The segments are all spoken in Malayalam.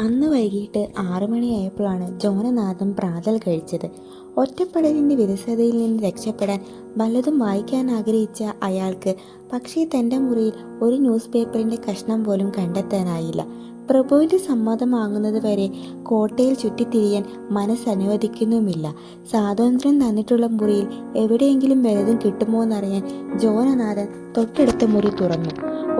അന്ന് വൈകിട്ട് ആറു മണിയായപ്പോഴാണ് ജോനനാഥൻ പ്രാതൽ കഴിച്ചത്. ഒറ്റപ്പെടലിന്റെ വിരസതയിൽ നിന്ന് രക്ഷപ്പെടാൻ വല്ലതും വായിക്കാൻ ആഗ്രഹിച്ച അയാൾക്ക് പക്ഷേ തന്റെ മുറിയിൽ ഒരു ന്യൂസ് പേപ്പറിന്റെ കഷ്ണം പോലും കണ്ടെത്താനായില്ല. പ്രഭുവിന്റെ സമ്മതം വാങ്ങുന്നത് വരെ കോട്ടയിൽ ചുറ്റിത്തിരിയാൻ മനസ്സനുവദിക്കുന്നുമില്ല. സ്വാതന്ത്ര്യം തന്നിട്ടുള്ള മുറിയിൽ എവിടെയെങ്കിലും വലതും കിട്ടുമോ എന്നറിയാൻ ജോനനാഥൻ തൊട്ടടുത്ത മുറി തുറന്നു.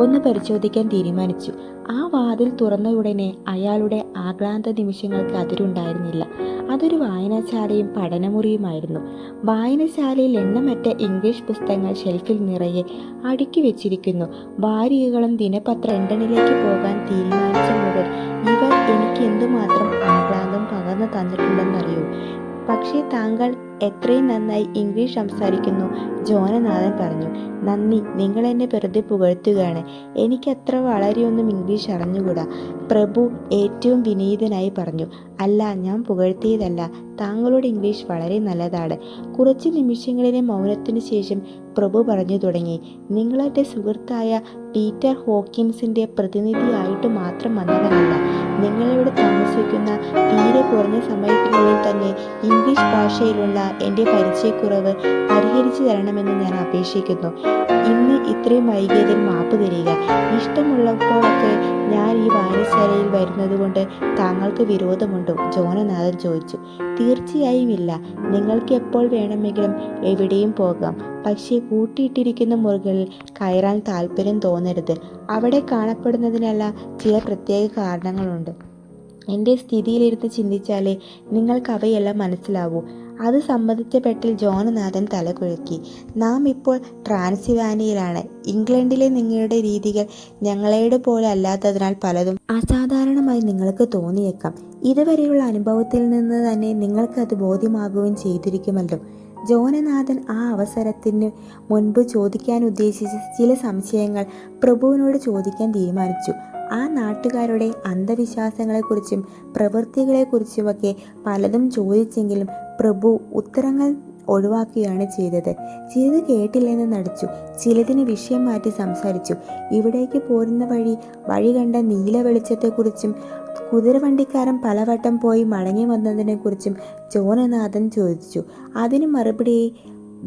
ഒന്ന് പരിശോധിക്കാൻ തീരുമാനിച്ചു. ആ വാതിൽ തുറന്ന ഉടനെ അയാളുടെ ആക്രാന്ത നിമിഷങ്ങൾക്ക് അതിരുണ്ടായിരുന്നില്ല. അതൊരു വായനശാലയും പഠനമുറിയുമായിരുന്നു. വായനശാലയിൽ എണ്ണമറ്റ ഇംഗ്ലീഷ് പുസ്തകങ്ങൾ ഷെൽഫിൽ നിറയെ അടുക്കി വെച്ചിരിക്കുന്നു. വാരികകളും ദിനപത്ര ലണ്ടനിലേക്ക് പോകാൻ തീരുമാനിച്ച മുതൽ ഇവർ എനിക്ക് എന്തുമാത്രം ആഹ്ലാദം പകർന്നു തന്നിട്ടുണ്ടെന്നറിയൂ? പക്ഷേ താങ്കൾ എത്രയും നന്നായി ഇംഗ്ലീഷ് സംസാരിക്കുന്നു ജോനനാഥൻ പറഞ്ഞു. നന്ദി നിങ്ങൾ എന്നെ വെറുതെ പുകഴ്ത്തുകയാണ്. എനിക്കത്ര വളരെയൊന്നും ഇംഗ്ലീഷ് അറിഞ്ഞുകൂടാ. പ്രഭു ഏറ്റവും വിനീതനായി പറഞ്ഞു. അല്ല ഞാൻ പുകഴ്ത്തിയതല്ല. താങ്കളുടെ ഇംഗ്ലീഷ് വളരെ നല്ലതാണ്. കുറച്ച് നിമിഷങ്ങളിലെ മൗനത്തിനു ശേഷം പ്രഭു പറഞ്ഞു തുടങ്ങി. നിങ്ങളുടെ സുഹൃത്തായ പീറ്റർ ഹോക്കിൻസിന്റെ പ്രതിനിധിയായിട്ട് മാത്രം വന്നവനല്ല. നിങ്ങളിവിടെ താമസിക്കുന്ന തീരെ കുറഞ്ഞ സമയത്തിനുള്ളിൽ തന്നെ ഇംഗ്ലീഷ് ഭാഷയിലുള്ള എന്റെ പരിചയക്കുറവ് പരിഹരിച്ചു തരണമെന്ന് ഞാൻ അപേക്ഷിക്കുന്നു. ഇന്ന് ഇത്രയും വൈകിയതിൽ മാപ്പ് തരിക. ഇഷ്ടമുള്ളപ്പോഴൊക്കെ ഞാൻ ഈ വായനശാലയിൽ വരുന്നത് കൊണ്ട് താങ്കൾക്ക് വിരോധമുണ്ടോ ജോനനാഥൻ ചോദിച്ചു. തീർച്ചയായും ഇല്ല നിങ്ങൾക്ക് എപ്പോൾ വേണമെങ്കിലും എവിടെയും പോകാം. പക്ഷേ കൂട്ടിയിട്ടിരിക്കുന്ന മുറികളിൽ കയറാൻ താല്പര്യം തോന്നരുത്. അവിടെ കാണപ്പെടുന്നതിനല്ല ചില പ്രത്യേക കാരണങ്ങളുണ്ട്. എന്റെ സ്ഥിതിയിലിരുന്ന് ചിന്തിച്ചാലേ നിങ്ങൾക്ക് അവയെല്ലാം മനസ്സിലാവൂ. അത് സംബന്ധിച്ച പെട്ടിൽ ജോനനാഥൻ തലകുലുക്കി. നാം ഇപ്പോൾ ട്രാൻസിവാനിയിലാണ് ഇംഗ്ലണ്ടിലെ നിങ്ങളുടെ രീതികൾ ഞങ്ങളേട് പോലെ അല്ലാത്തതിനാൽ പലതും അസാധാരണമായി നിങ്ങൾക്ക് തോന്നിയേക്കാം. ഇതുവരെയുള്ള അനുഭവത്തിൽ നിന്ന് തന്നെ നിങ്ങൾക്കത് ബോധ്യമാകുകയും ചെയ്തിരിക്കുമല്ലോ. ജോനനാഥൻ ആ അവസരത്തിന് മുൻപ് ചോദിക്കാൻ ഉദ്ദേശിച്ച ചില സംശയങ്ങൾ പ്രഭുവിനോട് ചോദിക്കാൻ തീരുമാനിച്ചു. ആ നാട്ടുകാരുടെ അന്ധവിശ്വാസങ്ങളെക്കുറിച്ചും പ്രവൃത്തികളെക്കുറിച്ചുമൊക്കെ പലതും ചോദിച്ചെങ്കിലും പ്രഭു ഉത്തരങ്ങൾ ഒഴിവാക്കുകയാണ് ചെയ്തത്. ചിലത് കേട്ടില്ലെന്ന് നടിച്ചു. ചിലതിന് വിഷയം മാറ്റി സംസാരിച്ചു. ഇവിടേക്ക് പോരുന്ന വഴി വഴി കണ്ട നീല വെളിച്ചത്തെക്കുറിച്ചും കുതിരവണ്ടിക്കാരൻ പലവട്ടം പോയി മടങ്ങി വന്നതിനെക്കുറിച്ചും ജോനനാഥൻ ചോദിച്ചു. അതിന് മറുപടി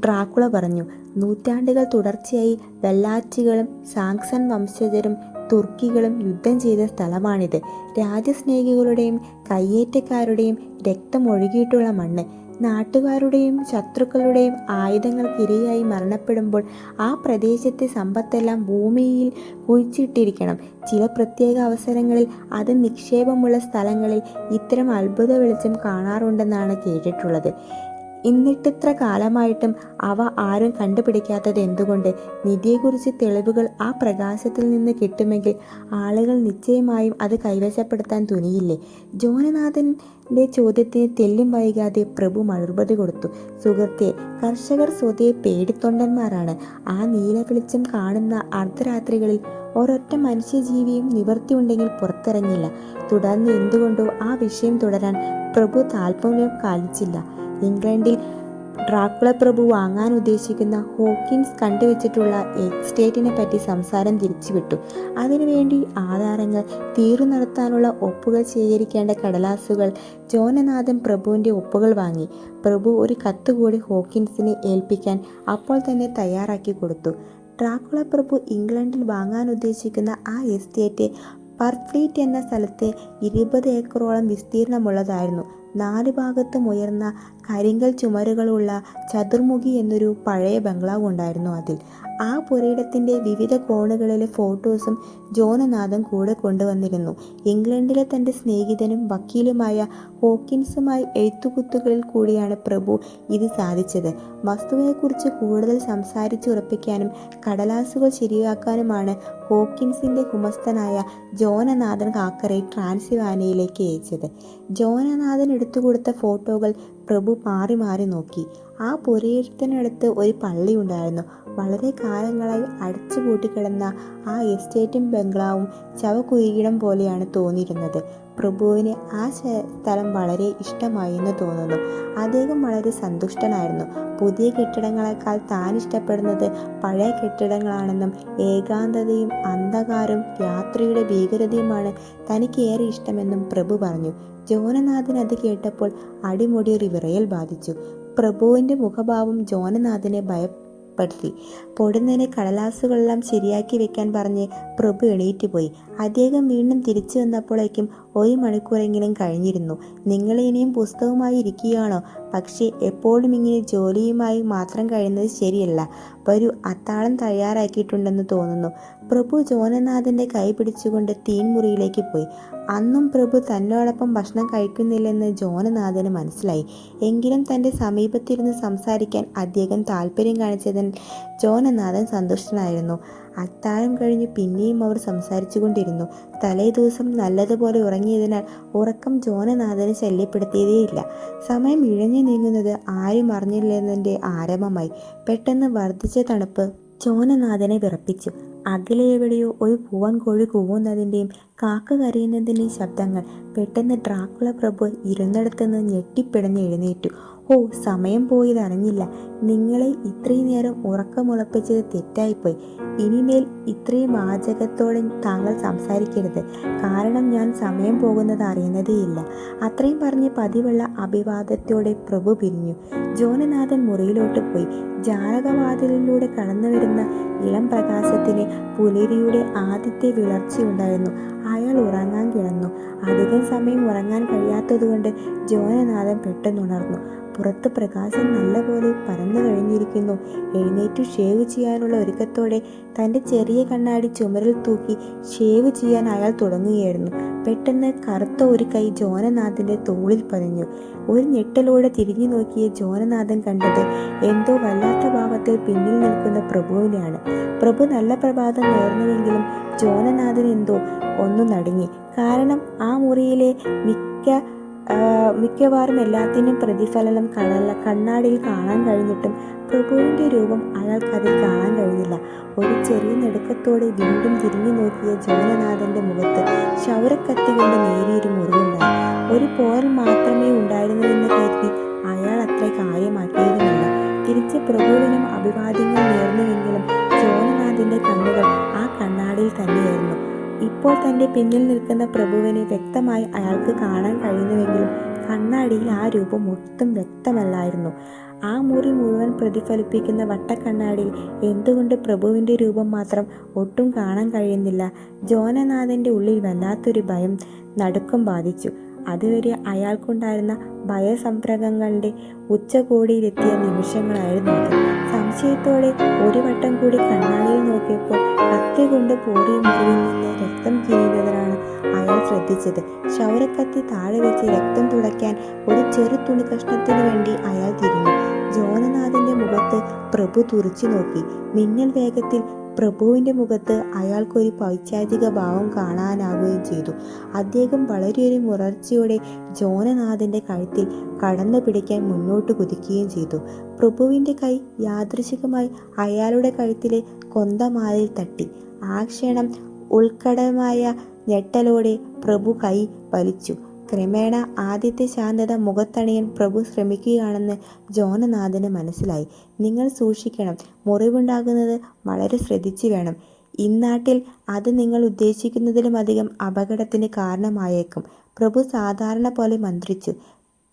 ഡ്രാക്കുള പറഞ്ഞു നൂറ്റാണ്ടുകൾ തുടർച്ചയായി വെള്ളാച്ചികളും സാങ്സൺ വംശജരും തുർക്കികളും യുദ്ധം ചെയ്ത സ്ഥലമാണിത്. രാജ്യസ്നേഹികളുടെയും കയ്യേറ്റക്കാരുടെയും രക്തം ഒഴുകിയിട്ടുള്ള മണ്ണ്. നാട്ടുകാരുടെയും ശത്രുക്കളുടെയും ആയുധങ്ങൾക്കിരയായി മരണപ്പെടുമ്പോൾ ആ പ്രദേശത്തെ സമ്പത്തെല്ലാം ഭൂമിയിൽ കുഴിച്ചിട്ടിരിക്കണം. ചില പ്രത്യേക അവസരങ്ങളിൽ അത് നിക്ഷേപമുള്ള സ്ഥലങ്ങളിൽ ഇത്തരം അത്ഭുത വെളിച്ചം കാണാറുണ്ടെന്നാണ് കേട്ടിട്ടുള്ളത്. ഇന്നിട്ടിത്ര കാലമായിട്ടും അവ ആരും കണ്ടുപിടിക്കാത്തത് എന്തുകൊണ്ട്? നിധിയെക്കുറിച്ച് തെളിവുകൾ ആ പ്രകാശത്തിൽ നിന്ന് കിട്ടുമെങ്കിൽ ആളുകൾ നിശ്ചയമായും അത് കൈവശപ്പെടുത്താൻ തുനിയില്ലേ? ജോനനാഥന്റെ ചോദ്യത്തിന് തെല്ലും വൈകാതെ പ്രഭു മറുപടി കൊടുത്തു. സുഹൃത്തെ കർഷകർ സ്വതേ പേടിത്തൊണ്ടന്മാരാണ്. ആ നീല വെളിച്ചം കാണുന്ന അർദ്ധരാത്രികളിൽ ഒരൊറ്റ മനുഷ്യജീവിയും നിവർത്തിയുണ്ടെങ്കിൽ പുറത്തിറങ്ങില്ല. തുടർന്ന് എന്തുകൊണ്ടോ ആ വിഷയം തുടരാൻ പ്രഭു താല്പര്യം കാണിച്ചില്ല. ഇംഗ്ലണ്ടിൽ ഡ്രാക്കുള പ്രഭു വാങ്ങാൻ ഉദ്ദേശിക്കുന്ന ഹോക്കിൻസ് കണ്ടുവച്ചിട്ടുള്ള എസ്റ്റേറ്റിനെ പറ്റി സംസാരം തിരിച്ചുവിട്ടു. അതിനുവേണ്ടി ആധാരങ്ങൾ തീരു നടത്താനുള്ള ഒപ്പുകൾ ശേഖരിക്കേണ്ട കടലാസുകൾ ജോനനാഥൻ പ്രഭുവിന്റെ ഒപ്പുകൾ വാങ്ങി. പ്രഭു ഒരു കത്ത് കൂടി ഹോക്കിൻസിനെ ഏൽപ്പിക്കാൻ അപ്പോൾ തന്നെ തയ്യാറാക്കി കൊടുത്തു. ഡ്രാക്കുള പ്രഭു ഇംഗ്ലണ്ടിൽ വാങ്ങാൻ ഉദ്ദേശിക്കുന്ന ആ എസ്റ്റേറ്റ് പർഫ്ലീറ്റ് എന്ന സ്ഥലത്തെ ഇരുപത് ഏക്കറോളം വിസ്തീർണമുള്ളതായിരുന്നു. നാല് ഭാഗത്തും ഉയർന്ന കരിങ്കൽ ചുമരുകളുള്ള ചതുർമുഖി എന്നൊരു പഴയ ബംഗ്ലാവ് ഉണ്ടായിരുന്നു അതിൽ. ആ പുരയിടത്തിന്റെ വിവിധ കോണുകളിലെ ഫോട്ടോസും ജോനനാഥൻ കൂടെ കൊണ്ടുവന്നിരുന്നു. ഇംഗ്ലണ്ടിലെ തന്റെ സ്നേഹിതനും വക്കീലുമായ ഹോക്കിൻസുമായി എഴുത്തുകുത്തുകളിൽ കൂടിയാണ് പ്രഭു ഇത് സാധിച്ചത്. വസ്തുവിനെക്കുറിച്ച് കൂടുതൽ സംസാരിച്ചുറപ്പിക്കാനും കടലാസുകൾ ശരിയാക്കാനുമാണ് ഹോക്കിൻസിന്റെ ഗുമസ്തനായ ജോനനാഥൻ കാക്കറെ ട്രാൻസിവാനയിലേക്ക് അയച്ചത്. ജോനനാഥൻ എടുത്തുകൊടുത്ത ഫോട്ടോകൾ പ്രഭു മാറി മാറി നോക്കി. ആ പുരയിടത്തിനടുത്ത് ഒരു പള്ളി ഉണ്ടായിരുന്നു. വളരെ കാലങ്ങളായി അടച്ചു പൂട്ടിക്കിടന്ന ആ എസ്റ്റേറ്റും ബംഗ്ലാവും ചവക്കുരുകിടം പോലെയാണ് തോന്നിയിരുന്നത്. പ്രഭുവിന് ആ സ്ഥലം വളരെ ഇഷ്ടമായി എന്ന് തോന്നുന്നു. അദ്ദേഹം വളരെ സന്തുഷ്ടനായിരുന്നു. പുതിയ കെട്ടിടങ്ങളെക്കാൾ താൻ ഇഷ്ടപ്പെടുന്നത് പഴയ കെട്ടിടങ്ങളാണെന്നും ഏകാന്തതയും അന്ധകാരവും രാത്രിയുടെ ഭീകരതയുമാണ് തനിക്ക് ഏറെ ഇഷ്ടമെന്നും പ്രഭു പറഞ്ഞു. ജോനനാഥൻ അത് കേട്ടപ്പോൾ അടിമുടി ഒരു വിറയൽ ബാധിച്ചു. പ്രഭുവിന്റെ മുഖഭാവം ജോനനാഥനെ ഭയപ്പെടുത്തി പൊടുന്നതിനെ കടലാസുകളെല്ലാം ശരിയാക്കി വെക്കാൻ പറഞ്ഞ് പ്രഭു എണീറ്റ് പോയി. അദ്ദേഹം വീണ്ടും തിരിച്ചു വന്നപ്പോഴേക്കും ഒരു മണിക്കൂറെങ്കിലും കഴിഞ്ഞിരുന്നു. നിങ്ങൾ ഇനിയും പുസ്തകവുമായി ഇരിക്കുകയാണോ? പക്ഷേ എപ്പോഴും ഇങ്ങനെ ജോലിയുമായി മാത്രം കഴിയുന്നത് ശരിയല്ല. വരൂ അത്താളം തയ്യാറാക്കിയിട്ടുണ്ടെന്ന് തോന്നുന്നു. പ്രഭു ജോനനാഥന്റെ കൈ പിടിച്ചുകൊണ്ട് തീൻമുറിയിലേക്ക് പോയി. അന്നും പ്രഭു തന്നോടൊപ്പം ഭക്ഷണം കഴിക്കുന്നില്ലെന്ന് ജോനനാഥന് മനസ്സിലായി. എങ്കിലും തന്റെ സമീപത്തിരുന്ന് സംസാരിക്കാൻ അദ്ദേഹം താല്പര്യം കാണിച്ചതിൽ ജോനനാഥൻ സന്തുഷ്ടനായിരുന്നു. അത്താഴം കഴിഞ്ഞ് പിന്നെയും അവർ സംസാരിച്ചു കൊണ്ടിരുന്നു തലേ ദിവസം നല്ലതുപോലെ ഉറങ്ങിയതിനാൽ ഉറക്കം ജോനനാഥനെ ശല്യപ്പെടുത്തിയതേയില്ല. സമയം ഇഴഞ്ഞു നീങ്ങുന്നത് ആരും അറിഞ്ഞില്ലെന്നതിന്റെ ആരംഭമായി. പെട്ടെന്ന് വർദ്ധിച്ച തണുപ്പ് ജോനനാഥനെ വിറപ്പിച്ചു. അകലെ എവിടെയോ ഒരു പൂവൻ കോഴി കൂവുന്നതിന്റെയും കാക്ക കരയുന്നതിന്റെയും ശബ്ദങ്ങൾ പെട്ടെന്ന് ഡ്രാക്കുള പ്രഭു ഇരുന്നിടത്തുനിന്ന് ഞെട്ടിപ്പിടഞ്ഞ് എഴുന്നേറ്റു. ഓ സമയം പോയതറിഞ്ഞില്ല നിങ്ങളെ ഇത്രയും നേരം ഉറക്കമുളപ്പിച്ചത് തെറ്റായിപ്പോയി. ഇനിമേൽ ഇത്രയും വാചകത്തോടെ താങ്കൾ സംസാരിക്കരുത്. കാരണം ഞാൻ സമയം പോകുന്നത് അറിയുന്നതേയില്ല അത്രയും പറഞ്ഞ് പതിവുള്ള അഭിവാദത്തോടെ പ്രഭു പിരിഞ്ഞു. ജോനനാഥൻ മുറിയിലോട്ട് പോയി. ജാലകവാതിലിലൂടെ കടന്നു വരുന്ന ഇളം പ്രകാശത്തിന് പുലരിയുടെ ആദ്യത്തെ വിളർച്ചയുണ്ടായിരുന്നു. അയാൾ അധികം സമയം ഉറങ്ങാൻ കഴിയാത്തതുകൊണ്ട് ജോനനാഥൻ പെട്ടെന്നുണർന്നു പുറത്ത് പ്രകാശം നല്ലപോലെ പരന്നു കഴിഞ്ഞിരിക്കുന്നു. എഴുന്നേറ്റ് ഷേവ് ചെയ്യാനുള്ള ഒരുക്കത്തോടെ തന്റെ ചെറിയ കണ്ണാടി ചുമരിൽ തൂക്കി ഷേവ് ചെയ്യാൻ അയാൾ തുടങ്ങുകയായിരുന്നു. പെട്ടെന്ന് കറുത്ത ഒരു കൈ ജോനനാഥന്റെ തോളിൽ പതിഞ്ഞു. ഒരു ഞെട്ടലോടെ തിരിഞ്ഞു നോക്കിയ ജോനനാഥൻ കണ്ടത് എന്തോ വല്ലാത്ത ഭാവത്തിൽ പിന്നിൽ നിൽക്കുന്ന പ്രഭുവിനെയാണ്. പ്രഭു നല്ല പ്രഭാതം നേർന്നുവെങ്കിലും ജോനനാഥൻ എന്തോ ഒന്നു നടുങ്ങി. കാരണം ആ മുറിയിലെ മിക്ക മിക്കവാറും എല്ലാത്തിനും പ്രതിഫലനം കടല കണ്ണാടിയിൽ കാണാൻ കഴിഞ്ഞിട്ടും പ്രഭുവിന്റെ രൂപം അയാൾക്കതിൽ കാണാൻ കഴിഞ്ഞില്ല. ഒരു ചെറിയ നെടുക്കത്തോടെ വീണ്ടും തിരിഞ്ഞു നോക്കിയ ജോനനാഥന്റെ മുഖത്ത് ക്ഷൗരക്കത്തി കൊണ്ട് നേരിയൊരു മുറിവുണ്ടായി. ഒരു പോരൽ മാത്രമേ ഉണ്ടായിരുന്നുവെന്ന് കരുതി അയാൾ അത്ര കാര്യമാക്കിയതുമില്ല തിരിച്ച് പ്രഭുവിനും അഭിവാദ്യങ്ങൾ നേർന്നുവെങ്കിലും ജോനനാഥിന്റെ കണ്ണുകൾ ആ കണ്ണാടിയിൽ തന്നെയായിരുന്നു. ഇപ്പോൾ തന്റെ പിന്നിൽ നിൽക്കുന്ന പ്രഭുവിനെ വ്യക്തമായി അയാൾക്ക് കാണാൻ കഴിയുന്നുവെങ്കിലും കണ്ണാടിയിൽ ആ രൂപം ഒട്ടും വ്യക്തമല്ലായിരുന്നു. ആ മുറി മുഴുവൻ പ്രതിഫലിപ്പിക്കുന്ന വട്ടക്കണ്ണാടിയിൽ എന്തുകൊണ്ട് പ്രഭുവിന്റെ രൂപം മാത്രം ഒട്ടും കാണാൻ കഴിയുന്നില്ല? ജോനനാഥന്റെ ഉള്ളിൽ വല്ലാത്തൊരു ഭയം നടുക്കം ബാധിച്ചു. അതുവരെ അയാൾക്കുണ്ടായിരുന്ന ഭയസംപ്രകങ്ങളുടെ ഉച്ചകോടിയിലെത്തിയ നിമിഷങ്ങളായിരുന്നു അത്. സംശയത്തോടെ ഒരു വട്ടം കൂടി കണ്ണാടിയിൽ നോക്കിയപ്പോൾ കത്തി കൊണ്ട് പൂറിയ മുറിവിൽ നിന്ന് രക്തം കിരിയുന്നതിനാണ് അയാൾ ശ്രദ്ധിച്ചത്. ക്ഷൗരക്കത്തി താഴെ വെച്ച് രക്തം തുടയ്ക്കാൻ ഒരു ചെറു തുണി കഷ്ണത്തിനു വേണ്ടി അയാൾ തിരിഞ്ഞു. മുഖത്ത് പ്രഭു തുറച്ചു നോക്കി. മിന്നൽ വേഗത്തിൽ പ്രഭുവിന്റെ മുഖത്ത് അയാൾക്കൊരു പൈശാചിക ഭാവം കാണാനാവുകയും ചെയ്തു. അദ്ദേഹം വളരെയൊരു മുറർച്ചയോടെ ജോനനാഥന്റെ കഴുത്തിൽ കടന്നു പിടിക്കാൻ മുന്നോട്ട് കുതിക്കുകയും ചെയ്തു. പ്രഭുവിന്റെ കൈ യാദൃശികമായി അയാളുടെ കഴുത്തിലെ കൊന്തമാലയിൽ തട്ടി. ആ ക്ഷണം ഉൾക്കടമായ ഞെട്ടലോടെ പ്രഭു കൈ വലിച്ചു. ക്രമേണ ആദ്യത്തെ ശാന്തത മുഖത്തണിയാൻ പ്രഭു ശ്രമിക്കുകയാണെന്ന് ജോനനാഥന് മനസ്സിലായി. നിങ്ങൾ സൂക്ഷിക്കണം. മുറിവുണ്ടാകുന്നത് വളരെ ശ്രദ്ധിച്ചു വേണം. ഇന്നാട്ടിൽ അത് നിങ്ങൾ ഉദ്ദേശിക്കുന്നതിലുമധികം അപകടത്തിന് കാരണമായേക്കും. പ്രഭു സാധാരണ പോലെ മന്ത്രിച്ചു.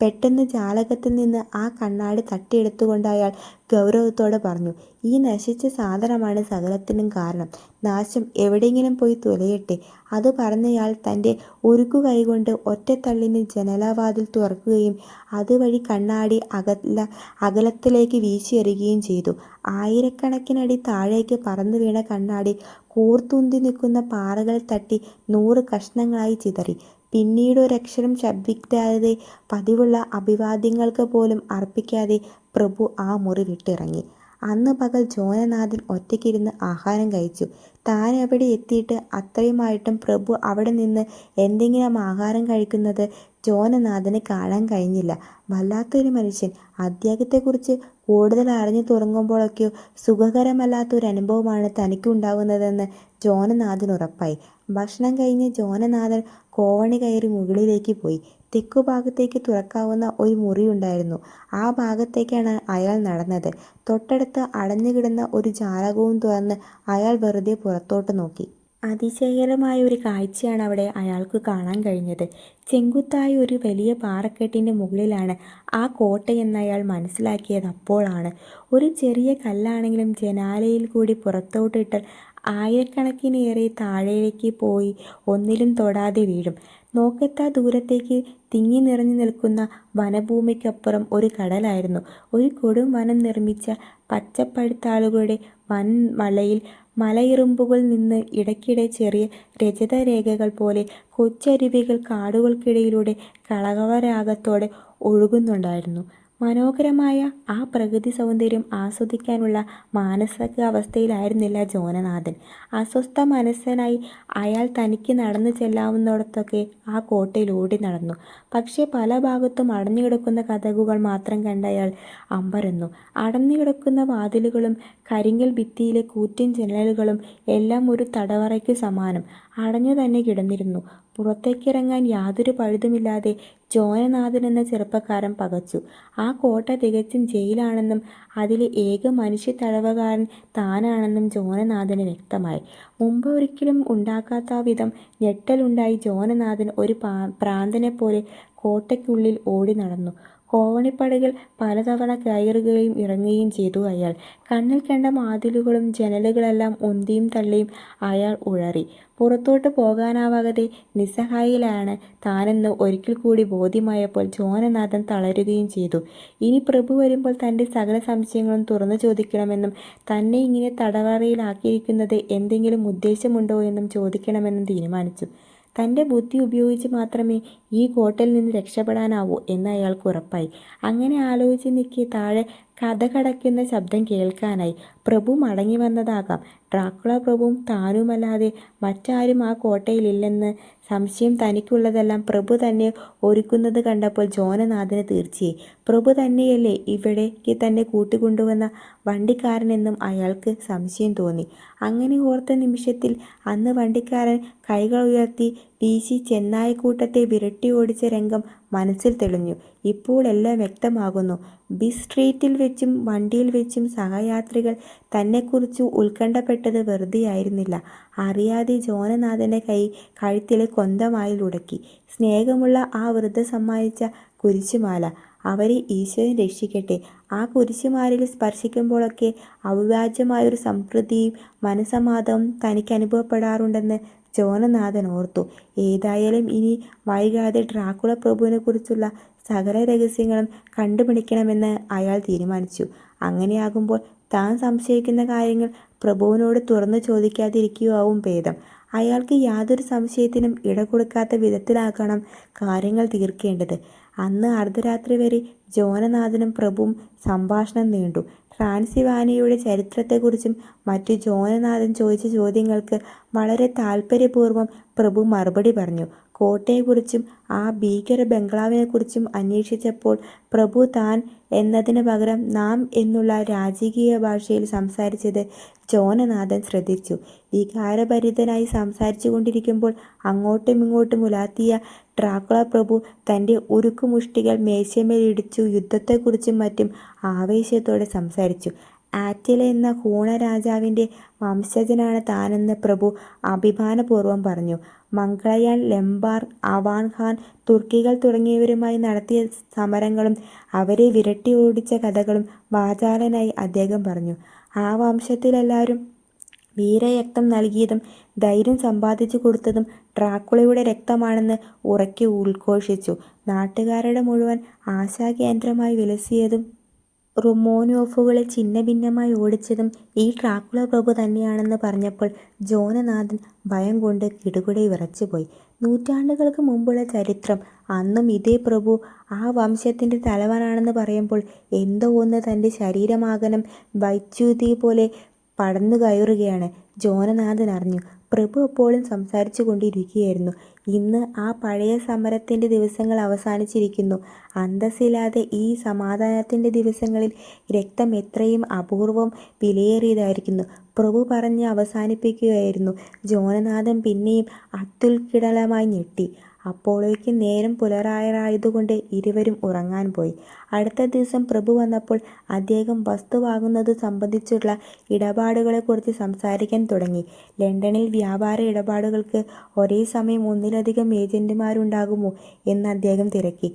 പെട്ടെന്ന് ജാലകത്തിൽ നിന്ന് ആ കണ്ണാടി തട്ടിയെടുത്തുകൊണ്ട് അയാൾ ഗൗരവത്തോടെ പറഞ്ഞു ഈ നശിച്ച സാധനമാണ് സകലത്തിനും കാരണം. നാശം എവിടെയെങ്കിലും പോയി തുലയട്ടെ. അത് പറഞ്ഞയാൾ തന്റെ ഉരുക്കു കൈകൊണ്ട് ഒറ്റത്തള്ളിന് ജനലവാതിൽ തുറക്കുകയും അതുവഴി കണ്ണാടി അകല അകലത്തിലേക്ക് വീശിയെറിയുകയും ചെയ്തു. ആയിരക്കണക്കിനടി താഴേക്ക് പറന്നു വീണ കണ്ണാടി കൂർത്തുന്തി നിൽക്കുന്ന പാറകൾ തട്ടി നൂറ് കഷ്ണങ്ങളായി ചിതറി. പിന്നീട് ഒരക്ഷരം ശബ്ദിക്കാതെ പതിവുള്ള അഭിവാദ്യങ്ങൾക്ക് പോലും അർപ്പിക്കാതെ പ്രഭു ആ മുറി വിട്ടിറങ്ങി അന്ന് പകൽ ജോനനാഥൻ ഒറ്റയ്ക്കിരുന്ന് ആഹാരം കഴിച്ചു. താൻ എവിടെ എത്തിയിട്ട് അത്രയുമായിട്ടും പ്രഭു അവിടെ നിന്ന് എന്തെങ്കിലും ആഹാരം കഴിക്കുന്നത് ജോനനാഥന് കാണാൻ കഴിഞ്ഞില്ല. വല്ലാത്തൊരു മനുഷ്യൻ. അദ്ദേഹത്തെക്കുറിച്ച് കൂടുതൽ അറിഞ്ഞു തുടങ്ങുമ്പോഴൊക്കെയോ സുഖകരമല്ലാത്തൊരനുഭവമാണ് തനിക്കുണ്ടാകുന്നതെന്ന് ജോനനാഥൻ ഉറപ്പായി. ഭക്ഷണം കഴിഞ്ഞ് ജോനനാഥൻ കോവണി കയറി മുകളിലേക്ക് പോയി. തെക്കുഭാഗത്തേക്ക് തുറക്കാവുന്ന ഒരു മുറി ഉണ്ടായിരുന്നു ആ ഭാഗത്തേക്കാണ് അയാൾ നടന്നത്. തൊട്ടടുത്ത് അടഞ്ഞുകിടന്ന ഒരു ജാലകവും തുറന്ന് അയാൾ വെറുതെ പുറത്തോട്ട് നോക്കി. അതിശയകരമായ ഒരു കാഴ്ചയാണ് അവിടെ അയാൾക്ക് കാണാൻ കഴിഞ്ഞത്. ചെങ്കുത്തായ ഒരു വലിയ പാറക്കെട്ടിന്റെ മുകളിലാണ് ആ കോട്ടയെന്ന് അയാൾ മനസ്സിലാക്കിയത് അപ്പോഴാണ്. ഒരു ചെറിയ കല്ലാണെങ്കിലും ജനാലയിൽ കൂടി പുറത്തോട്ടിട്ട് ആയിരക്കണക്കിനേറെ താഴേക്ക് പോയി ഒന്നിലും തൊടാതെ വീഴും. നോക്കെത്താ ദൂരത്തേക്ക് തിങ്ങി നിറഞ്ഞു നിൽക്കുന്ന വനഭൂമിക്കപ്പുറം ഒരു കടലായിരുന്നു. ഒരു കൊടും വനം നിർമ്മിച്ച പച്ചപ്പഴുത്താളുകളുടെ വൻ മലയിൽ മലയിറുമ്പുകൾ നിന്ന് ഇടയ്ക്കിടെ ചെറിയ രചിതരേഖകൾ പോലെ കൊച്ചരുവികൾ കാടുകൾക്കിടയിലൂടെ കളകളരാഗത്തോടെ ഒഴുകുന്നുണ്ടായിരുന്നു. മനോഹരമായ ആ പ്രകൃതി സൗന്ദര്യം ആസ്വദിക്കാനുള്ള മാനസിക അവസ്ഥയിലായിരുന്നില്ല ജോനനാഥൻ. അസ്വസ്ഥ മനസ്സനായി അയാൾ തനിക്ക് നടന്നു ചെല്ലാവുന്നിടത്തൊക്കെ ആ കോട്ടയിൽ ഓടി നടന്നു പക്ഷേ പല ഭാഗത്തും അടഞ്ഞുകിടക്കുന്ന കഥകുകൾ മാത്രം കണ്ട അയാൾ അമ്പരന്നു. അടഞ്ഞുകിടക്കുന്ന വാതിലുകളും കരിങ്കൽ ഭിത്തിയിലെ കൂറ്റൻ ജനലുകളും എല്ലാം ഒരു തടവറയ്ക്ക് സമാനം അടഞ്ഞു തന്നെ കിടന്നിരുന്നു. പുറത്തേക്കിറങ്ങാൻ യാതൊരു പഴുതുമില്ലാതെ ജോനനാഥനെന്ന ചെറുപ്പക്കാരൻ പകച്ചു. ആ കോട്ട തികച്ചും ജയിലാണെന്നും അതിലെ ഏക മനുഷ്യ തടവുകാരൻ താനാണെന്നും ജോനനാഥന് വ്യക്തമായി. മുമ്പ് ഒരിക്കലും ഉണ്ടാക്കാത്ത വിധം ഞെട്ടലുണ്ടായി ജോനനാഥൻ ഒരു പ്രാന്തനെപ്പോലെ കോട്ടയ്ക്കുള്ളിൽ ഓടിനടന്നു. കോവണിപ്പടികൾ പലതവണ കയറുകയും ഇറങ്ങുകയും ചെയ്തു അയാൾ. കണ്ണിൽ കണ്ട വാതിലുകളും ജനലുകളെല്ലാം ഒന്തിയും തള്ളിയും അയാൾ ഉഴറി. പുറത്തോട്ട് പോകാനാവാതെ നിസ്സഹായിലാണ് താനെന്ന് ഒരിക്കൽ കൂടി ബോധ്യമായപ്പോൾ ജോനനാഥൻ തളരുകയും ചെയ്തു. ഇനി പ്രഭു വരുമ്പോൾ തന്റെ സകല സംശയങ്ങളും തുറന്നു ചോദിക്കണമെന്നും തന്നെ ഇങ്ങനെ തടവറയിലാക്കിയിരിക്കുന്നത് എന്തെങ്കിലും ഉദ്ദേശമുണ്ടോ എന്നും ചോദിക്കണമെന്നും തീരുമാനിച്ചു. തന്റെ ബുദ്ധി ഉപയോഗിച്ച് മാത്രമേ ഈ കോട്ടയിൽ നിന്ന് രക്ഷപ്പെടാനാവൂ എന്ന് അയാൾക്ക് ഉറപ്പായി. അങ്ങനെ ആലോചിച്ച് നിൽക്കി താഴെ കതകടയ്ക്കുന്ന ശബ്ദം കേൾക്കാനായി. പ്രഭു മടങ്ങി വന്നതാകാം ഡ്രാക്കുള പ്രഭുവും താനുമല്ലാതെ മറ്റാരും ആ കോട്ടയിലില്ലെന്ന് സംശയം തനിക്കുള്ളതെല്ലാം പ്രഭു തന്നെ ഒരുക്കുന്നത് കണ്ടപ്പോൾ ജോനനാഥന് തീർച്ചയായി. പ്രഭു തന്നെയല്ലേ ഇവിടേക്ക് തന്നെ കൂട്ടിക്കൊണ്ടുവന്ന വണ്ടിക്കാരനെന്നും അയാൾക്ക് സംശയം തോന്നി. അങ്ങനെ ഓർത്ത നിമിഷത്തിൽ അന്ന് വണ്ടിക്കാരൻ കൈകൾ ഉയർത്തി വീശി വിരട്ടി ഓടിച്ച രംഗം മനസ്സിൽ തെളിഞ്ഞു. ഇപ്പോൾ എല്ലാം വ്യക്തമാകുന്നു. ബി സ്ട്രീറ്റിൽ വെച്ചും വണ്ടിയിൽ വെച്ചും സഹയാത്രികൾ തന്നെക്കുറിച്ച് ഉത്കണ്ഠപ്പെട്ടത് വെറുതെയായിരുന്നില്ല. അറിയാതെ ജോനനാഥന്റെ കൈ കഴുത്തിലെ കൊന്തമായി ഉടക്കി. സ്നേഹമുള്ള ആ വൃദ്ധ സമ്മാനിച്ച കുരിശുമാല. അവരെ ഈശ്വരൻ രക്ഷിക്കട്ടെ. ആ കുരിശുമാരിൽ സ്പർശിക്കുമ്പോഴൊക്കെ അവിഭാജ്യമായൊരു സംതൃപ്തിയും തനിക്ക് തനിക്കനുഭവപ്പെടാറുണ്ടെന്ന് ജോനനാഥൻ ഓർത്തു. ഏതായാലും ഇനി വൈകാതെ ഡ്രാക്കുള പ്രഭുവിനെക്കുറിച്ചുള്ള സകല രഹസ്യങ്ങളും കണ്ടുപിടിക്കണമെന്ന് അയാൾ തീരുമാനിച്ചു. അങ്ങനെയാകുമ്പോൾ താൻ സംശയിക്കുന്ന കാര്യങ്ങൾ പ്രഭുവിനോട് തുറന്നു ചോദിക്കാതിരിക്കുകയാവും ഭേദം. അയാൾക്ക് യാതൊരു സംശയത്തിനും ഇടകൊടുക്കാത്ത വിധത്തിലാക്കണം കാര്യങ്ങൾ തീർക്കേണ്ടത്. അന്ന് അർദ്ധരാത്രി വരെ ജോനനാഥനും പ്രഭുവും സംഭാഷണം നീണ്ടു. ഫ്രാൻസിവാനിയുടെ ചരിത്രത്തെക്കുറിച്ചും മറ്റു ജോനനാഥൻ ചോദിച്ച ചോദ്യങ്ങൾക്ക് വളരെ താല്പര്യപൂർവം പ്രഭു മറുപടി പറഞ്ഞു. കോട്ടയെക്കുറിച്ചും ആ ഭീകര ബംഗ്ലാവിനെക്കുറിച്ചും അന്വേഷിച്ചപ്പോൾ പ്രഭു താൻ എന്നതിന് പകരം നാം എന്നുള്ള രാജകീയ ഭാഷയിൽ സംസാരിച്ചത് ജോനനാഥൻ ശ്രദ്ധിച്ചു. വികാരഭരിതനായി സംസാരിച്ചു കൊണ്ടിരിക്കുമ്പോൾ അങ്ങോട്ടുമിങ്ങോട്ടും ഉലാത്തിയ ഡ്രാക്കുള പ്രഭു തന്റെ ഉരുക്കുമുഷ്ടികൾ മേശമേൽ ഇടിച്ചു യുദ്ധത്തെക്കുറിച്ചും മറ്റും ആവേശത്തോടെ സംസാരിച്ചു. ആറ്റില എന്ന ഹൂണ രാജാവിന്റെ വംശജനാണ് താനെന്ന് പ്രഭു അഭിമാനപൂർവം പറഞ്ഞു. മംഗളയാൻ ലംബാർ അവാൻ ഖാൻ തുർക്കികൾ തുടങ്ങിയവരുമായി നടത്തിയ സമരങ്ങളും അവരെ വിരട്ടി ഓടിച്ച കഥകളും വാചാലനായി അദ്ദേഹം പറഞ്ഞു. ആ വംശത്തിലെല്ലാവരും വീരരക്തം നൽകിയതും ധൈര്യം സമ്പാദിച്ചു കൊടുത്തതും ഡ്രാക്കുളയുടെ രക്തമാണെന്ന് ഉറക്കി ഉദ്ഘോഷിച്ചു. നാട്ടുകാരുടെ മുഴുവൻ ആശാകേന്ദ്രമായി വിലസിയതും റൊമോനോഫുകളെ ഛിന്നഭിന്നമായി ഓടിച്ചതും ഈ ഡ്രാക്കുള പ്രഭു തന്നെയാണെന്ന് പറഞ്ഞപ്പോൾ ജോനനാഥൻ ഭയം കൊണ്ട് കിടുകിട വിറച്ചുപോയി. നൂറ്റാണ്ടുകൾക്ക് മുമ്പുള്ള ചരിത്രം. അന്നും ഇതേ പ്രഭു ആ വംശത്തിന്റെ തലവനാണെന്ന് പറയുമ്പോൾ എന്തോ ഒന്ന് തന്റെ ശരീരമാകനം വൈദ്യുതി പോലെ പടന്നു കയറുകയാണ് ജോനനാഥൻ അറിഞ്ഞു. പ്രഭു അപ്പോഴും സംസാരിച്ചുകൊണ്ടിരിക്കുകയായിരുന്നു. ഇന്ന് ആ പഴയ സമരത്തിന്റെ ദിവസങ്ങൾ അവസാനിച്ചിരിക്കുന്നു. അന്തസ്സില്ലാതെ ഈ സമാധാനത്തിന്റെ ദിവസങ്ങളിൽ രക്തം എത്രയും അപൂർവം വിലയേറിയതായിരിക്കുന്നു പ്രഭു പറഞ്ഞ് അവസാനിപ്പിക്കുകയായിരുന്നു. ജോനനാഥൻ പിന്നെയും അത്യുൽക്കിടലമായി ഞെട്ടി. അപ്പോഴേക്കും നേരം പുലരാറായതുകൊണ്ട് ഇരുവരും ഉറങ്ങാൻ പോയി. അടുത്ത ദിവസം പ്രഭു വന്നപ്പോൾ അദ്ദേഹം വസ്തു വാങ്ങുന്നത് സംബന്ധിച്ചുള്ള ഇടപാടുകളെക്കുറിച്ച് സംസാരിക്കാൻ തുടങ്ങി. ലണ്ടനിൽ വ്യാപാര ഇടപാടുകൾക്ക് ഒരേ സമയം ഒന്നിലധികം ഏജന്റുമാരുണ്ടാകുമോ എന്ന് അദ്ദേഹം തിരക്കി.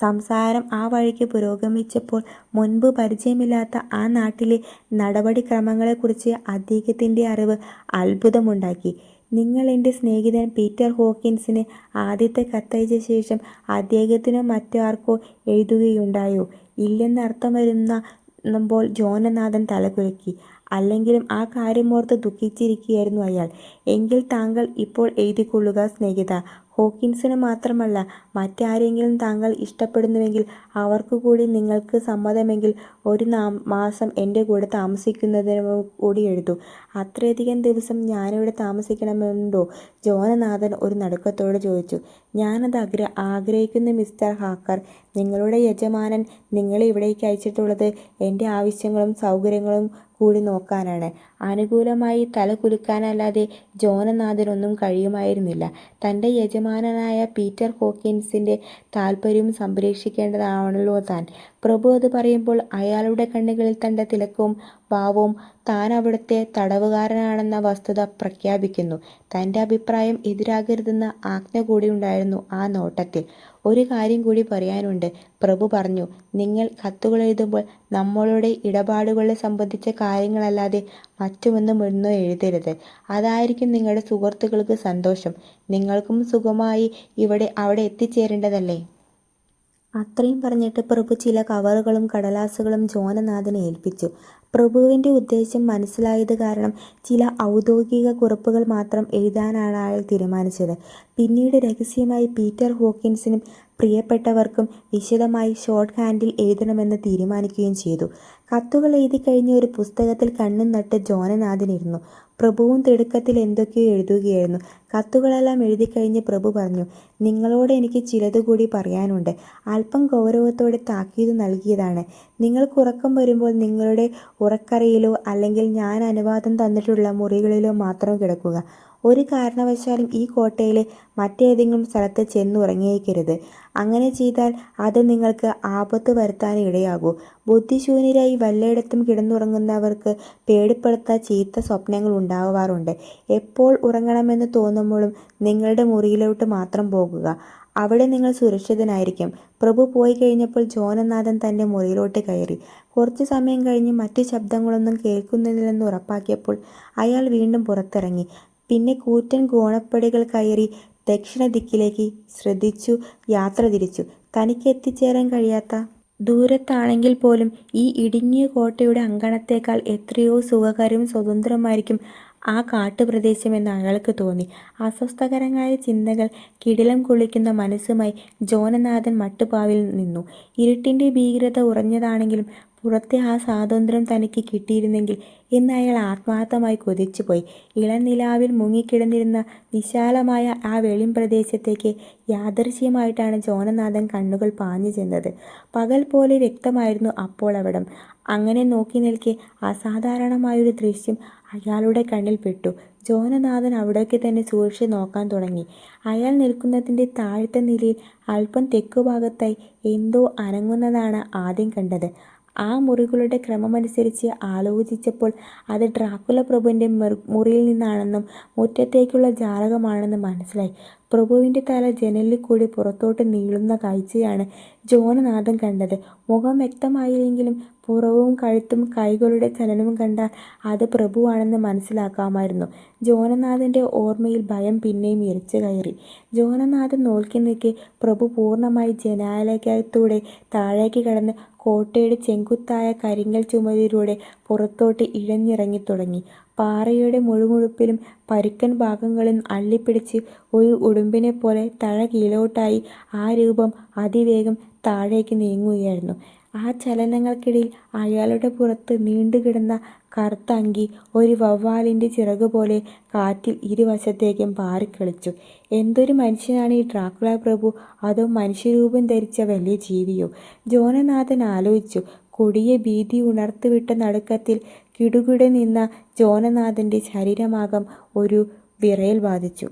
സംസാരം ആ വഴിക്ക് പുരോഗമിച്ചപ്പോൾ മുൻപ് പരിചയമില്ലാത്ത ആ നാട്ടിലെ നടപടിക്രമങ്ങളെക്കുറിച്ച് അദ്ദേഹത്തിന്റെ അറിവ് അത്ഭുതമുണ്ടാക്കി. "നിങ്ങൾ എന്റെ സ്നേഹിതൻ പീറ്റർ ഹോക്കിൻസിന് ആദ്യത്തെ കത്തയച്ച ശേഷം അദ്ദേഹത്തിനോ മറ്റാർക്കോ എഴുതുകയുണ്ടായോ? " ഇല്ലെന്ന് അർത്ഥം വരുന്നപ്പോൾ ജോനനാഥൻ തലകുലുക്കി. അല്ലെങ്കിലും ആ കാര്യമോർത്ത് ദുഃഖിച്ചിരിക്കുകയായിരുന്നു അയാൾ. "എങ്കിൽ താങ്കൾ ഇപ്പോൾ എഴുതിക്കൊള്ളുക സ്നേഹിതാ. ഹോക്കിൻസിനു മാത്രമല്ല, മറ്റാരെങ്കിലും താങ്കൾ ഇഷ്ടപ്പെടുന്നുവെങ്കിൽ അവർക്കു കൂടി നിങ്ങൾക്ക് സമ്മതമെങ്കിൽ ഒരു മാസം എന്റെ കൂടെ താമസിക്കുന്നതിന് കൂടി എഴുതൂ. " "അത്രയധികം ദിവസം ഞാനിവിടെ താമസിക്കണമെന്നുണ്ടോ? " ജോനനാഥൻ ഒരു നടുക്കത്തോടെ ചോദിച്ചു. "ഞാനത് ആഗ്രഹിക്കുന്ന മിസ്റ്റർ ഹാക്കർ. നിങ്ങളുടെ യജമാനൻ നിങ്ങളെ ഇവിടേക്ക് അയച്ചിട്ടുള്ളത് എന്റെ ആവശ്യങ്ങളും സൗകര്യങ്ങളും കൂടി നോക്കാനാണ്. " അനുകൂലമായി തല കുലുക്കാനല്ലാതെ ജോനനാഥനൊന്നും കഴിയുമായിരുന്നില്ല. തന്റെ തന്റെ യജമാനനായ പീറ്റർ ഹോക്കിൻസിന്റെ താൽപ്പര്യവും സംരക്ഷിക്കേണ്ടതാണല്ലോ താൻ. പ്രഭു അത് പറയുമ്പോൾ അയാളുടെ കണ്ണുകളിൽ തന്റെ തിലക്കവും ഭാവവും താൻ അവിടുത്തെ തടവുകാരനാണെന്ന വസ്തുത പ്രഖ്യാപിക്കുന്നു. തന്റെ അഭിപ്രായം എതിരാകരുതെന്ന ആജ്ഞ കൂടി ഉണ്ടായിരുന്നു ആ നോട്ടത്തിൽ. "ഒരു കാര്യം കൂടി പറയാനുണ്ട്," പ്രഭു പറഞ്ഞു. "നിങ്ങൾ കത്തുകൾ എഴുതുമ്പോൾ നമ്മളുടെ ഇടപാടുകളെ സംബന്ധിച്ച കാര്യങ്ങളല്ലാതെ മറ്റുമൊന്നും ഒന്നും എഴുതരുത്. അതായിരിക്കും നിങ്ങളുടെ സുഹൃത്തുക്കൾക്ക് സന്തോഷം. നിങ്ങൾക്കും സുഖമായി ഇവിടെ അവിടെ എത്തിച്ചേരേണ്ടതല്ലേ? " അത്രയും പറഞ്ഞിട്ട് പ്രഭു ചില കവറുകളും കടലാസുകളും ജോനനാഥനെ ഏൽപ്പിച്ചു. പ്രഭുവിന്റെ ഉദ്ദേശം മനസ്സിലായത് കാരണം ചില ഔദ്യോഗിക കുറിപ്പുകൾ മാത്രം എഴുതാനാണ് അയാൾ തീരുമാനിച്ചത്. പിന്നീട് രഹസ്യമായി പീറ്റർ ഹോക്കിൻസിനും പ്രിയപ്പെട്ടവർക്കും വിശദമായി ഷോർട്ട് ഹാൻഡിൽ എഴുതണമെന്ന് തീരുമാനിക്കുകയും ചെയ്തു. കത്തുകൾ എഴുതി കഴിഞ്ഞ ഒരു പുസ്തകത്തിൽ കണ്ണും നട്ട് ജോനനാഥൻ ഇരുന്നു. പ്രഭുവും തിടുക്കത്തിൽ എന്തൊക്കെയോ എഴുതുകയായിരുന്നു. കത്തുകളെല്ലാം എഴുതിക്കഴിഞ്ഞ് പ്രഭു പറഞ്ഞു. "നിങ്ങളോട് എനിക്ക് ചിലതുകൂടി പറയാനുണ്ട്. " അല്പം ഗൗരവത്തോടെ താക്കീത് നൽകിയതാണ്. "നിങ്ങൾക്ക് ഉറക്കം വരുമ്പോൾ നിങ്ങളുടെ ഉറക്കറയിലോ അല്ലെങ്കിൽ ഞാൻ അനുവാദം തന്നിട്ടുള്ള മുറികളിലോ മാത്രം കിടക്കുക. ഒരു കാരണവശാലും ഈ കോട്ടയിലെ മറ്റേതെങ്കിലും സ്ഥലത്ത് ചെന്നുറങ്ങിയേക്കരുത്. അങ്ങനെ ചെയ്താൽ അത് നിങ്ങൾക്ക് ആപത്ത് വരുത്താൻ ഇടയാകൂ. ബുദ്ധിശൂന്യരായി വല്ലയിടത്തും കിടന്നുറങ്ങുന്നവർക്ക് പേടിപ്പെടുത്ത ചീത്ത സ്വപ്നങ്ങൾ ഉണ്ടാവാറുണ്ട്. എപ്പോൾ ഉറങ്ങണമെന്ന് തോന്നുമ്പോഴും നിങ്ങളുടെ മുറിയിലോട്ട് മാത്രം പോകുക. അവിടെ നിങ്ങൾ സുരക്ഷിതനായിരിക്കും. " പ്രഭു പോയി കഴിഞ്ഞപ്പോൾ ജോനനാഥൻ തന്റെ മുറിയിലോട്ട് കയറി. കുറച്ച് സമയം കഴിഞ്ഞ് മറ്റു ശബ്ദങ്ങളൊന്നും കേൾക്കുന്നില്ലെന്ന് ഉറപ്പാക്കിയപ്പോൾ അയാൾ വീണ്ടും പുറത്തിറങ്ങി. പിന്നെ കൂറ്റൻ കോണപ്പടികൾ കയറി ദക്ഷിണ ദിക്കിലേക്ക് ശ്രദ്ധിച്ചു യാത്ര തിരിച്ചു. തനിക്ക് എത്തിച്ചേരാൻ കഴിയാത്ത ദൂരത്താണെങ്കിൽ പോലും ഈ ഇടുങ്ങിയ കോട്ടയുടെ അങ്കണത്തേക്കാൾ എത്രയോ സുഖകരവും സ്വതന്ത്രമായിരിക്കും ആ കാട്ടുപ്രദേശമെന്ന് അയാൾക്ക് തോന്നി. അസ്വസ്ഥകരമായ ചിന്തകൾ കിടിലം കൊള്ളിക്കുന്ന മനസ്സുമായി ജോനനാഥൻ മട്ടുപാവിൽ നിന്നു. ഇരുട്ടിന്റെ ഭീകരത കുറഞ്ഞതാണെങ്കിലും പുറത്തെ ആ സ്വാതന്ത്ര്യം തനിക്ക് കിട്ടിയിരുന്നെങ്കിൽ ഇന്ന് അയാൾ ആത്മാർത്ഥമായി കൊതിച്ചുപോയി. ഇളനിലാവിൽ മുങ്ങിക്കിടന്നിരുന്ന വിശാലമായ ആ വെളിം പ്രദേശത്തേക്ക് യാദർശ്യമായിട്ടാണ് ജോനനാഥൻ കണ്ണുകൾ പാഞ്ഞു ചെന്നത്. പകൽ പോലെ വ്യക്തമായിരുന്നു അപ്പോൾ അവിടം. അങ്ങനെ നോക്കി നിൽക്കെ അസാധാരണമായൊരു ദൃശ്യം അയാളുടെ കണ്ണിൽ പെട്ടു. ജോനനാഥൻ അവിടേക്ക് തന്നെ സൂക്ഷിച്ച് നോക്കാൻ തുടങ്ങി. അയാൾ നിൽക്കുന്നതിന്റെ താഴത്തെ നിലയിൽ അല്പം തെക്കുഭാഗത്തായി എന്തോ അനങ്ങുന്നതാണ് ആദ്യം കണ്ടത്. ആ മുറികളുടെ ക്രമമനുസരിച്ച് ആലോചിച്ചപ്പോൾ അത് ഡ്രാക്കുല പ്രഭുവിന്റെ മുറിയിൽ നിന്നാണെന്നും മുറ്റത്തേക്കുള്ള ജാലകമാണെന്നും മനസ്സിലായി. പ്രഭുവിന്റെ തല ജനലിൽ കൂടി പുറത്തോട്ട് നീളുന്ന കാഴ്ചയാണ് ജോനനാഥൻ കണ്ടത്. മുഖം വ്യക്തമായില്ലെങ്കിലും പുറവും കഴുത്തും കൈകളുടെ ചലനവും കണ്ടാൽ അത് പ്രഭുവാണെന്ന് മനസ്സിലാക്കാമായിരുന്നു. ജോനനാഥന്റെ ഓർമ്മയിൽ ഭയം പിന്നെയും ഇരച്ചു കയറി ജോനനാഥൻ നോക്കി നിൽക്കെ പ്രഭു പൂർണമായി ജനാലയത്തൂടെ താഴേക്ക് കടന്ന് കോട്ടയുടെ ചെങ്കുത്തായ കരിങ്കൽ ചുമരിലൂടെ പുറത്തോട്ട് ഇഴഞ്ഞിറങ്ങി തുടങ്ങി. പാറയുടെ മുഴുമുഴുപ്പിലും പരുക്കൻ ഭാഗങ്ങളിലും അള്ളിപ്പിടിച്ച് ഒരു ഉടുമ്പിനെ പോലെ ഉടുമ്പിനെപ്പോലെ തലകീഴോട്ടായി ആ രൂപം അതിവേഗം താഴേക്ക് നീങ്ങുകയായിരുന്നു. ആ ചലനങ്ങൾക്കിടയിൽ അയാളുടെ പുറത്ത് നീണ്ടുകിടന്ന കറുത്ത അങ്കി ഒരു വവ്വാലിന്റെ ചിറകുപോലെ കാറ്റിൽ ഇരുവശത്തേക്കും പാറിക്കളിച്ചു. എന്തൊരു മനുഷ്യനാണ് ഈ ഡ്രാക്കുള പ്രഭു. അതോ മനുഷ്യരൂപം ധരിച്ച വലിയ ജീവിയോ? ജോനനാഥൻ ആലോചിച്ചു. കൊടിയ ഭീതി ഉണർത്തുവിട്ട നടുക്കത്തിൽ കിടുകിട നിന്ന ജോനനാഥന്റെ ശരീരമാകം ഒരു വിറയൽ ബാധിച്ചു.